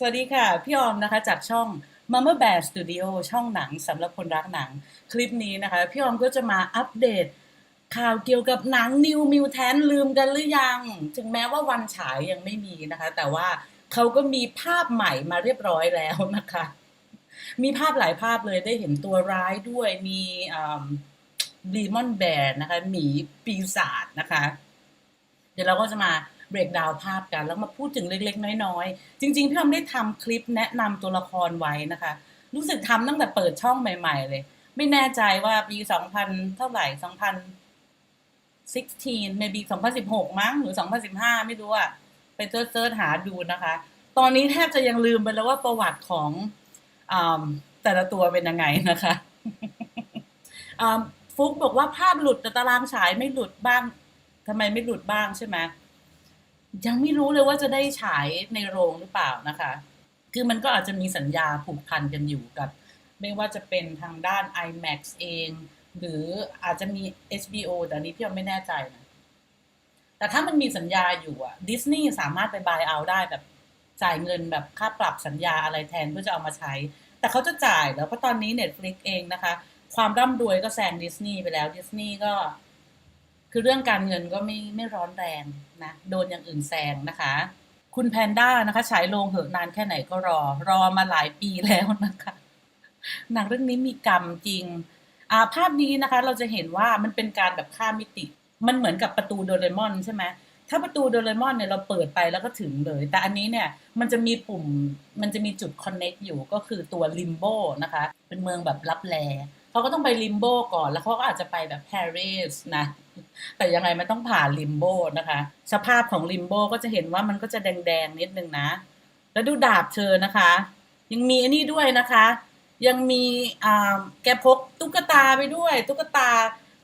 สวัสดีค่ะ พี่ออมนะคะจากช่อง Mama Bear Studio ช่องหนังสำหรับคนรักหนัง คลิปนี้นะคะ พี่ออมก็จะมาอัปเดตข่าวเกี่ยวกับหนัง New Mutant ลืมกันหรือยัง ถึงแม้ว่าวันฉายยังไม่มีนะคะ แต่ว่าเขาก็มีภาพใหม่มาเรียบร้อยแล้วนะคะ มีภาพหลายภาพเลยได้เห็นตัวร้ายด้วยมีบีมอนแบร์นะคะหมีปีศาจนะคะ เดี๋ยวเราก็จะมา เบรกดาวภาพกัน แล้วมาพูดถึงเล็กๆ น้อยๆ จริงๆพี่อมได้ทำคลิปแนะนำตัวละครไว้นะคะ รู้สึกทำตั้งแต่เปิดช่องใหม่ ๆ เลย ไม่แน่ใจว่าปี2000เท่าไหร่2016 maybe 2016 มั้งหรือ 2015 ไม่รู้อะไปเซิร์ชหาดูนะคะ ตอนนี้แทบจะยังลืมไปแล้วว่าประวัติของอแต่ละตัวเป็นยังไงนะคะฟุกบอกว่าภาพหลุดแต่ตารางฉายไม่หลุดบ้างทำไมไม่หลุดบ้างใช่ไหม ยังไม่รู้เลยว่าจะได้ฉายในโรงหรือเปล่านะคะ คือมันก็อาจจะมีสัญญาผูกพันกันอยู่กับ ไม่ว่าจะเป็นทางด้าน IMAX เอง หรืออาจจะมี HBO แต่นี้พี่ยังไม่แน่ใจนะแต่ถ้ามันมีสัญญาอยู่อะดิสนีย์สามารถไปบายเอาได้แบบจ่ายเงินแบบค่าปรับสัญญาอะไรแทนเพื่อจะเอามาใช้ แต่เขาจะจ่ายแล้วเพราะตอนนี้ Netflix เองนะคะ ความร่ำรวยก็แซงดิสนีย์ไปแล้วดิสนีย์ก็ คือเรื่องการเงินก็ไม่ไม่ร้อนแรง นะโดนอย่างอื่นแซงนะคะ คุณแพนด้านะคะฉายโรงเหอะนานแค่ไหนก็รอ รอมาหลายปีแล้วนะคะหนังเรื่องนี้มีกรรมจริงอาภาพนี้นะคะ เราจะเห็นว่ามันเป็นการแบบข้ามมิติ มันเหมือนกับประตูโดเรมอนใช่ไหมถ้าประตูโดเรมอนเนี่ยเราเปิดไปแล้วก็ถึงเลย แต่อันนี้เนี่ยมันจะมีปุ่มมันจะมีจุดคอนเน็กอยู่ก็คือตัวลิมโบนะคะ เป็นเมืองแบบลับแล เขาก็ต้องไปลิมโบก่อน แล้วเขาก็อาจจะไปแบบปารีสนะ แต่ยังไงมันต้องผ่านลิมโบนะคะ สภาพของลิมโบก็จะเห็นว่ามันก็จะแดงๆนิดนึงนะ แล้วดูดาบเธอนะคะ ยังมีอันนี้ด้วยนะคะ ยังมีอ่าแกพกตุ๊กตาไปด้วย ตุ๊กตา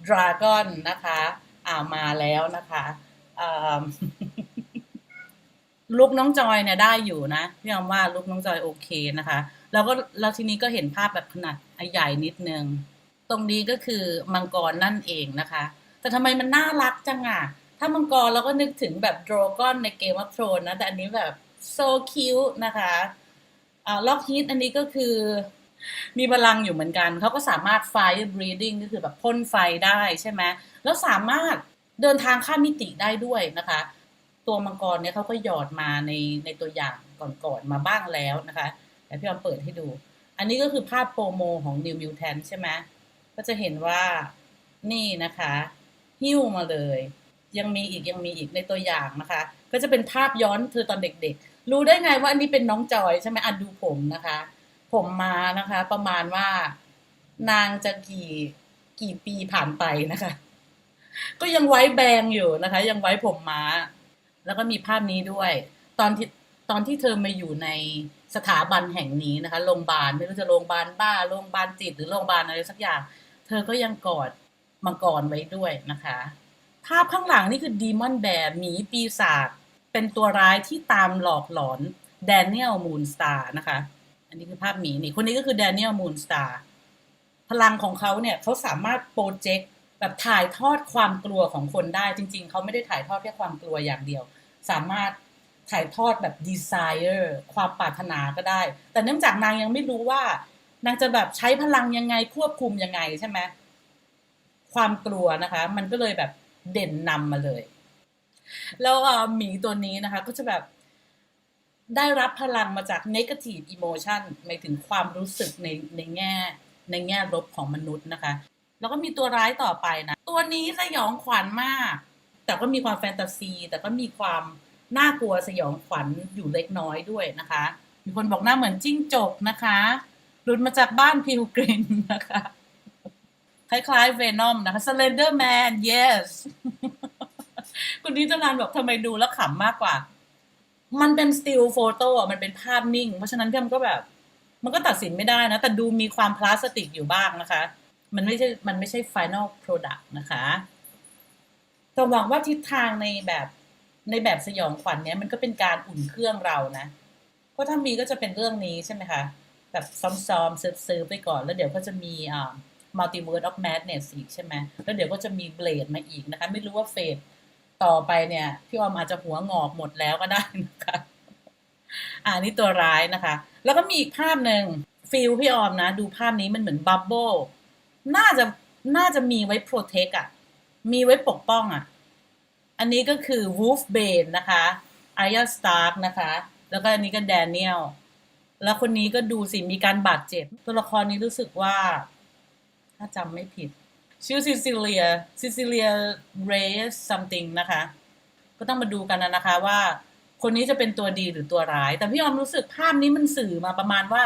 ดราก้อนนะคะอ่ามาแล้วนะคะลุกน้องจอยเนี่ยได้อยู่นะพี่ยอมว่าลุกน้องจอยโอเคนะคะ แล้วก็แล้วทีนี้ก็เห็นภาพแบบขนาดใหญ่นิดนึง ตรงนี้ก็คือมังกรนั่นเองนะคะ แต่ทำไมมันน่ารักจังอะ ถ้ามังกรเราก็นึกถึงแบบดรากอนในเกมวัฟโทรนนะ แต่อันนี้แบบ so cute นะคะอ่าล็อกฮีทอันนี้ก็คือมีพลังอยู่เหมือนกัน เขาก็สามารถ fire breathing ก็คือแบบพ่นไฟได้ใช่ไหม แล้วสามารถเดินทางข้ามมิติได้ด้วยนะคะ ตัวมังกรเนี่ยเขาก็หยอดมาในในตัวอย่างก่อนๆมาบ้างแล้วนะคะ พี่ออมเปิดให้ดู อันนี้ก็คือภาพโปรโมของ New Mutant ใช่ไหมก็จะเห็นว่านี่นะคะ หิ้วมาเลย ยังมีอีกยังมีอีกในตัวอย่างนะคะ ก็จะเป็นภาพย้อนเธอตอนเด็กๆ รู้ได้ไงว่าอันนี้เป็นน้องจอยใช่ไหมอะดูผมนะคะ ผมมานะคะ ประมาณว่านางจะกี่กี่ปีผ่านไปนะคะ ก็ยังไว้แบงอยู่นะคะ ยังไว้ผมมาแล้วก็มีภาพนี้ด้วย ตอนที่ ตอนที่เธอมาอยู่ในสถาบันแห่งนี้นะคะโรงพยาบาลไม่รู้จะโรงพยาบาลบ้าโรงพยาบาลจิตหรือโรงพยาบาลอะไรสักอย่าง เธอก็ยังกอดมังกรไว้ด้วยนะคะ ภาพข้างหลังนี่คือดีมอนแบร์หมีปีศาจเป็นตัวร้ายที่ตามหลอกหลอนแดเนียลมูนสตาร์นะคะ อันนี้คือภาพหมีนี่คนนี้ก็คือแดเนียลมูนสตาร์พลังของเขาเนี่ยเขาสามารถโปรเจกต์แบบถ่ายทอดความกลัวของคนได้จริง ๆเขาไม่ได้ถ่ายทอดแค่ความกลัวอย่างเดียว สามารถ ถ่ายทอดแบบ desire ความปรารถนาก็ได้ แต่เนื่องจากนางยังไม่รู้ว่านางจะแบบใช้พลังยังไงควบคุมยังไงใช่ไหมความกลัวนะคะ มันก็เลยแบบเด่นนำมาเลย แล้วหมีตัวนี้นะคะ ก็จะแบบได้รับพลังมาจาก negative emotion หมายถึงความรู้สึกในในแง่ในแง่ลบของมนุษย์นะคะ แล้วก็มีตัวร้ายต่อไปนะ ตัวนี้สยองขวัญมาก แต่ก็มีความแฟนตาซี แต่ก็มีความ น่ากลัวสยองขวัญอยู่เล็กน้อยด้วยนะคะ มีคนบอกหน้าเหมือนจิ้งจกนะคะหลุดมาจากบ้านพิวกรินนะคะ คล้ายๆเวนอมนะคะ Slender Man yes คุณนิจนานบอกทำไมดูแล้วขำมากกว่า มันเป็นสติลโฟโต้มันเป็นภาพนิ่ง เพราะฉะนั้นพี่มก็แบบ มันก็ตัดสินไม่ได้นะ แต่ดูมีความพลาสติกอยู่บ้างนะคะ มันไม่ใช่ มันไม่ใช่ final product นะคะแต่หวังว่าทิศทางในแบบ ในแบบสยองขวัญเนี้ยมันก็เป็นการอุ่นเครื่องเรานะเพราะถ้ามีก็จะเป็นเรื่องนี้ใช่ไหมคะ แบบซ้อมๆซื้อๆไปก่อน แล้วเดี๋ยวก็จะมีอ่า Multiverse of Madness อีกใช่ไหมแล้วเดี๋ยวก็จะมีเบลดมาอีกนะคะ ไม่รู้ว่าเฟสต่อไปเนี่ย พี่ออมอาจจะหัวงอกหมดแล้วก็ได้นะคะอ่านี่ตัวร้ายนะคะ แล้วก็มีอีกภาพหนึ่งฟิลพี่ออมนะ ดูภาพนี้มันเหมือนบับเบิลน่าจะน่าจะมีไว้โปรเทคอะมีไว้ปกป้องอะ อันนี้ก็คือวูฟเบนนะคะอารยาสตาร์กนะคะ แล้วก็อันนี้ก็แดเนียลแล้วคนนี้ก็ดูสิมีการบาดเจ็บ ตัวละครนี้รู้สึกว่า ถ้าจำไม่ผิด ชื่อซิซิเลียซิซิเลียเรส something นะคะ ก็ต้องมาดูกันนะนะคะว่า คนนี้จะเป็นตัวดีหรือตัวร้าย แต่พี่ออมรู้สึกภาพนี้มันสื่อมาประมาณว่า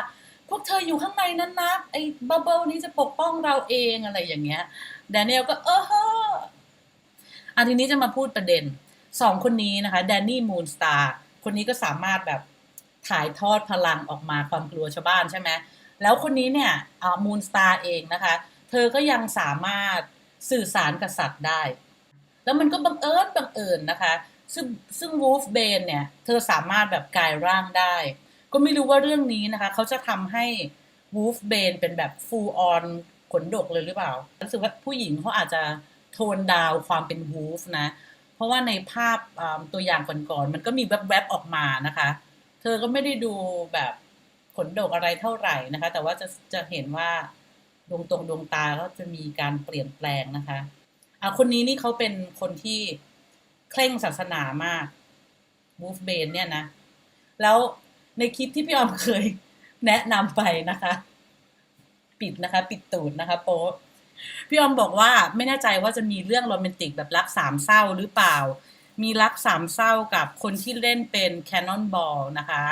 พวกเธออยู่ข้างในนั้นนะไอ้บับเบิลนี้จะปกป้องเราเองอะไรอย่างเงี้ยแดเนียลก็เออเฮ้ อันทีนี้จะมาพูดประเด็นสองคนนี้นะคะแดนนี่มูนสตาร์คนนี้ก็สามารถแบบถ่ายทอดพลังออกมาความกลัวชาวบ้านใช่ไหมแล้วคนนี้เนี่ยมูนสตาร์เองนะคะ เธอก็ยังสามารถสื่อสารกับสัตว์ได้ แล้วมันก็บังเอิญบังเอิญนะคะ ซึ่งซึ่งวูฟเบนเนี่ย เธอสามารถแบบกายร่างได้ ก็ไม่รู้ว่าเรื่องนี้นะคะ เขาจะทำให้วูฟเบนเป็นแบบฟูลออนขนดกเลยหรือเปล่ารู้สึกว่าผู้หญิงเขาอาจจะ โทนดาวความเป็นวูฟนะ เพราะว่าในภาพตัวอย่างก่อนๆมันก็มีแวบๆออกมานะคะ เธอก็ไม่ได้ดูแบบขนดกอะไรเท่าไหร่นะคะ แต่ว่าจะจะเห็นว่าดวงตรงดวงตาก็จะมีการเปลี่ยนแปลงนะคะอะคนนี้นี่เขาเป็นคนที่เคร่งศาสนามากวูฟเบนเนี่ยนะ แล้วในคลิปที่พี่ออมเคยแนะนำไปนะคะ ปิดนะคะ ปิดตูดนะคะโป๊ พี่ออมบอกว่าไม่แน่ใจว่าจะมีเรื่องโรแมนติกแบบรักสามเศร้าหรือเปล่า มีรักสามเศร้ากับคนที่เล่นเป็นแคนนอนบอลนะคะ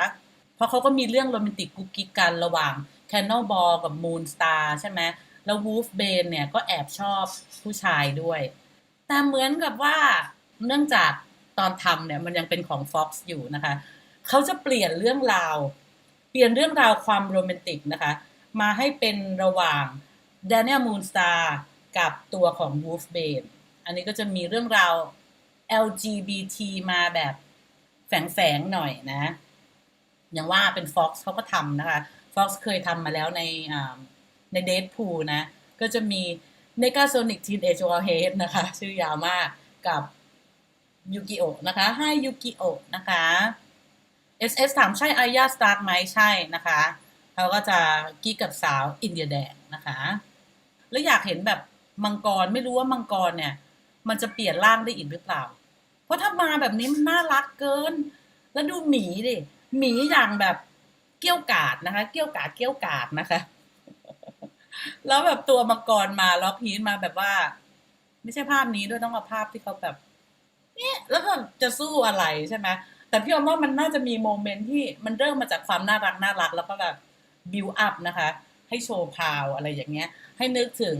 เพราะเขาก็มีเรื่องโรแมนติกกุ๊กกิ๊กกันระหว่างแคนนอนบอลกับมูนสตาร์ใช่ไหมแล้ววูฟเบนเนี่ยก็แอบชอบผู้ชายด้วย แต่เหมือนกับว่าเนื่องจากตอนทำเนี่ยมันยังเป็นของ Fox อยู่นะคะ เขาจะเปลี่ยนเรื่องราว เปลี่ยนเรื่องราวความโรแมนติกนะคะ มาให้เป็นระหว่าง Daniel Moonstar กับตัวของ Wolf Bane อันนี้ก็จะมีเรื่องราว LGBT มาแบบแฝงๆหน่อยนะ อย่างว่าเป็น Fox เขาก็ทำนะคะ Fox เคยทำมาแล้วในใน Deadpool นะ ก็จะมี Negasonic Teenage Warhead นะคะ ชื่อยาวมากกับยูกิโอะนะคะให้ยูกิโอะนะคะ SS ถามใช่อายาสตาร์ไหมใช่นะคะ เขาก็จะกี้กับสาวอินเดียแดงนะคะ แล้วอยากเห็นแบบมังกรไม่รู้ว่ามังกรเนี่ย มันจะเปลี่ยนร่างได้อีกหรือเปล่า เพราะถ้ามาแบบนี้มันน่ารักเกิน แล้วดูหมีดิหมีอย่างแบบเกี้ยวกาดนะคะ เกี้ยวกาดเกี้ยวกาดนะคะ แล้วแบบตัวมังกรมาแล้วพีนมาแบบว่า ไม่ใช่ภาพนี้ด้วยต้องเอาภาพที่เขาแบบเนี่ยแล้วก็จะสู้อะไรใช่ไหมแต่พี่อมว่ามันน่าจะมีโมเมนต์ที่มันเริ่มมาจากความน่ารักน่ารักแล้วก็แบบบิวอัพนะคะ ให้โชว์พาวอะไรอย่างเงี้ย ให้นึกถึง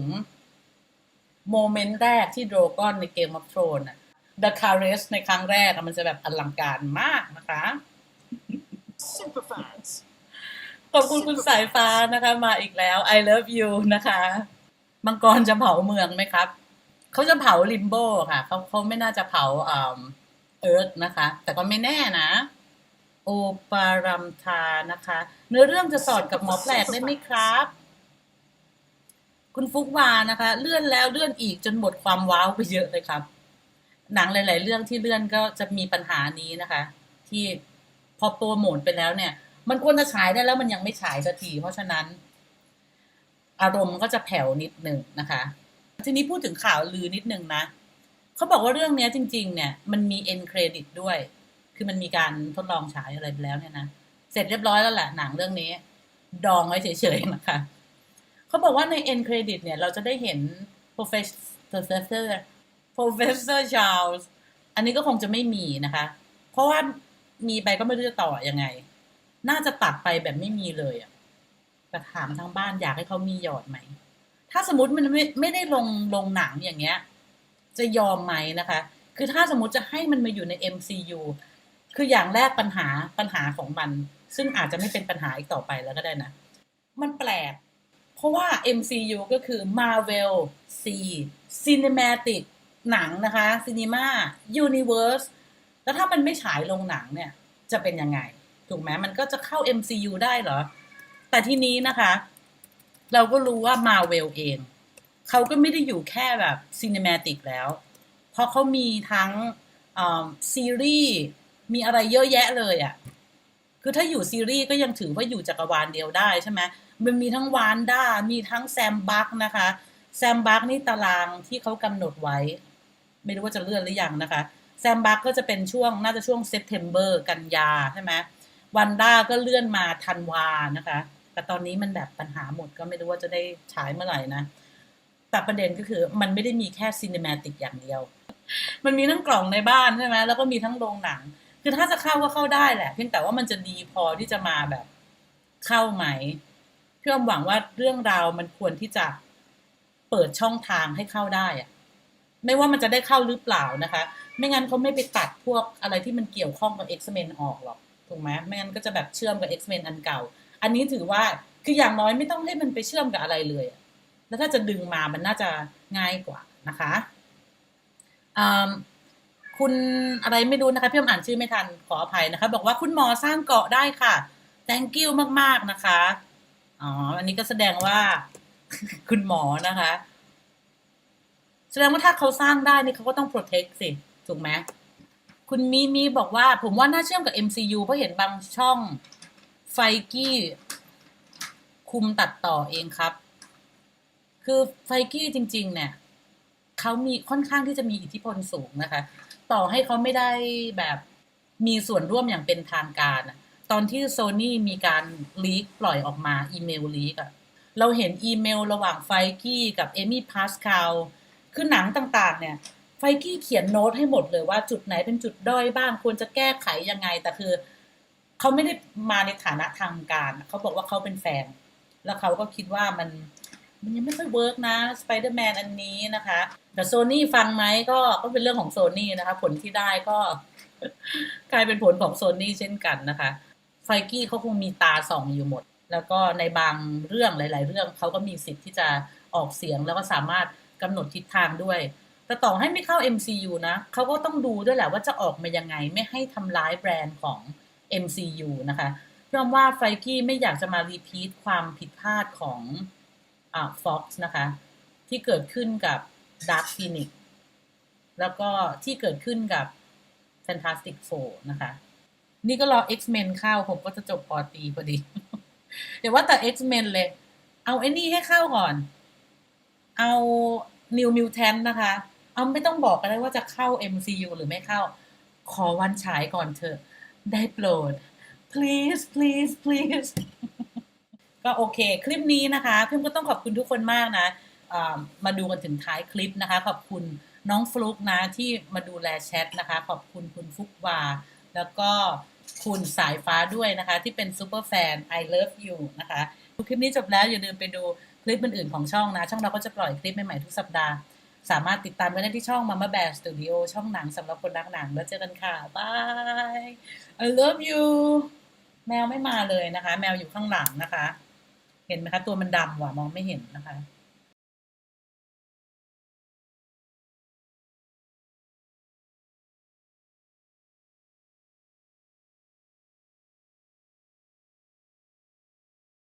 โมเมนต์แรกที่โดรกอนในเกมออฟโทรนอะ The c a r e s ในครั้งแรกมันจะแบบอลังการมากนะคะ Super fans. ขอบคุณคุณสายฟ้านะคะ มาอีกแล้ว I love you นะคะมังกรจะเผาเมืองไหมครับ เขาจะเผาลิมโบค่ะ เขาเขาไม่น่าจะเผาอ่าเอิร์ธนะคะ แต่ก็ไม่แน่นะ โอปารัมทานะคะ เนื้อเรื่องจะสอดกับหมอแปลกได้ไหมครับ คุณฟุกวานะคะ เลื่อนแล้วเลื่อนอีกจนหมดความว้าวไปเยอะเลยครับ หนังหลาย ๆ เรื่องที่เลื่อนก็จะมีปัญหานี้นะคะ ที่พอโปรโมทไปแล้วเนี่ย มันควรจะฉายได้แล้วมันยังไม่ฉายสักทีเพราะฉะนั้น อารมณ์ก็จะแผ่วนิดหนึ่งนะคะ ทีนี้พูดถึงข่าวลือนิดหนึ่งนะเขาบอกว่าเรื่องนี้จริง ๆ เนี่ย มันมีเอ็นเครดิตด้วย คือมันมีการทดลองฉายอะไรไปแล้วเนี่ยนะเสร็จเรียบร้อยแล้วแหละหนังเรื่องนี้ ดองไว้เฉยๆนะคะเขาบอกว่าในเอ็นเครดิตเนี่ย เราจะได้เห็น professor professor Charles อันนี้ก็คงจะไม่มีนะคะ เพราะว่ามีไปก็ไม่รู้จะต่ออยังไง น่าจะตัดไปแบบไม่มีเลยอะแต่ถามทางบ้านอยากให้เขามีหยอดไหม ถ้าสมมติมันไม่ไม่ได้ลงลงหนังอย่างเงี้ย จะยอมไหมนะคะ คือถ้าสมมติจะให้มันมาอยู่ใน MCU คืออย่างแรกปัญหาปัญหาของมัน ซึ่งอาจจะไม่เป็นปัญหาอีกต่อไปแล้วก็ได้นะ มันแปลก เพราะว่า MCU ก็คือ Marvel C Cinematic หนังนะคะ Cinema Universe แล้วถ้ามันไม่ฉายลงหนังเนี่ย จะเป็นยังไง ถูกไหมมันก็จะเข้า MCU ได้เหรอ แต่ทีนี้นะคะ เราก็รู้ว่า Marvel เอง เขาก็ไม่ได้อยู่แค่แบบ Cinematic แล้ว เพราะเขามีทั้งซีรีส์ มีอะไรเยอะแยะเลยอะ่ะ คือถ้าอยู่ซีรีส์ก็ยังถือว่าอยู่จักรวาลเดียวได้ใช่ไหมมันมีทั้งวานด้า มีทั้งแซมบักนะคะ แซมบักนี่ตารางที่เขากำหนดไว้ ไม่รู้ว่าจะเลื่อนหรือยังนะคะ แซมบักก็จะเป็นช่วงน่าจะช่วงเซปเทมเบอร์กันยาใช่ไหมวันด้าก็เลื่อนมาธันวานะคะ แต่ตอนนี้มันแบบปัญหาหมดก็ไม่รู้ว่าจะได้ฉายเมื่อไหร่นะ แต่ประเด็นก็คือมันไม่ได้มีแค่ซีนิมาติกอย่างเดียว มันมีทั้งกล่องในบ้านใช่ไหมแล้วก็มีทั้งโรงหนัง คือถ้าจะเข้าก็เข้าได้แหละ เพียงแต่ว่ามันจะดีพอที่จะมาแบบเข้าไหมพี่อมหวังว่าเรื่องราวมันควรที่จะเปิดช่องทางให้เข้าได้อะไม่ว่ามันจะได้เข้าหรือเปล่านะคะ ไม่งั้นเขาไม่ไปตัดพวกอะไรที่มันเกี่ยวข้องกับ X-Men ออกหรอกถูกไหมไม่งั้นก็จะแบบเชื่อมกับ X-Men อันเก่า อันนี้ถือว่าคืออย่างน้อยไม่ต้องให้มันไปเชื่อมกับอะไรเลย แล้วถ้าจะดึงมามันน่าจะง่ายกว่านะคะอืม คุณอะไรไม่รู้นะคะพี่อมอ่านชื่อไม่ทันขออภัยนะคะ บอกว่าคุณหมอสร้างเกาะได้ค่ะ thank you มาก ๆ นะคะ อ๋อ อันนี้ก็แสดงว่า คุณหมอนะคะ แสดงว่าถ้าเขาสร้างได้นี่เขาก็ต้อง protect สิ ถูกไหมคุณมีมีบอกว่า ผมว่าน่าเชื่อมกับ MCU เพราะเห็นบางช่องไฟกี้ คุมตัดต่อเองครับ คือไฟกี้จริง ๆ เนี่ย เขามีค่อนข้างที่จะมีอิทธิพลสูงนะคะ ต่อให้เขาไม่ได้แบบมีส่วนร่วมอย่างเป็นทางการตอนที่โซ n y มีการลีกปล่อยออกมาอีเมลลีกอะเราเห็นอีเมลระหว่างไฟกี้กับเอมี่พาสคาลคือหนังต่างๆ เนี่ยไฟกี้เขียนโน้ตให้หมดเลยว่าจุดไหนเป็นจุดด้อยบ้างควรจะแก้ไขยังไง แต่คือเขาไม่ได้มาในฐานะทางการ เขาบอกว่าเขาเป็นแฟน แล้วเขาก็คิดว่ามัน มันยังไม่ค่อยเวิร์กนะสไปเดอร์แมนอันนี้นะคะ แต่โซนี่ฟังไหมก็ก็เป็นเรื่องของโซนี่นะคะ ผลที่ได้ก็กลายเป็นผลของโซนี่เช่นกันนะคะ ไฟกี้เขาคงมีตาส่องอยู่หมด แล้วก็ในบางเรื่องหลาย ๆ เรื่องเขาก็มีสิทธิ์ที่จะออกเสียงแล้วก็สามารถกำหนดทิศทางด้วย แต่ต่อให้ไม่เข้า MCU นะเขาก็ต้องดูด้วยแหละว่าจะออกมายังไงไม่ให้ทำร้ายแบรนด์ของ MCU นะคะเพราะว่าไฟกี้ไม่อยากจะมารีพีทความผิดพลาดของ อ่า Fox นะคะ ที่เกิดขึ้นกับ Dark Phoenix แล้วก็ที่เกิดขึ้นกับ Fantastic Four นะคะ นี่ก็รอ X-Men เข้าผมก็จะจบปอตีพอดี เดี๋ยวว่าแต่ X-Men เลย เอาไอ้นี่ให้เข้าก่อน เอา New Mutant นะคะ เอาไม่ต้องบอกกันได้ว่าจะเข้า MCU หรือไม่เข้า ขอวันฉายก่อนเถอะ ได้โปรด please please please ก็โอเค คลิปนี้นะคะเพื่อนก็ต้องขอบคุณทุกคนมากนะมาดูกันถึงท้ายคลิปนะคะ ขอบคุณน้องฟลุกนะที่มาดูแลแชทนะคะ ขอบคุณคุณฟุกวาแล้วก็คุณสายฟ้าด้วยนะคะ ที่เป็นซูเปอร์แฟน I love you นะคะคลิปนี้จบแล้วอย่าลืมไปดูคลิปอื่นๆของช่องนะ ช่องเราก็จะปล่อยคลิปใหม่ๆทุกสัปดาห์ สามารถติดตามกันได้ที่ช่อง Mama Bear Studio ช่องหนังสำหรับคนรักหนังแล้วเจอกันค่ะบาย I love you แมวไม่มาเลยนะคะ แมวอยู่ข้างหลังนะคะ เห็นไหมคะ ตัวมันดำว่ะมองไม่เห็นนะคะ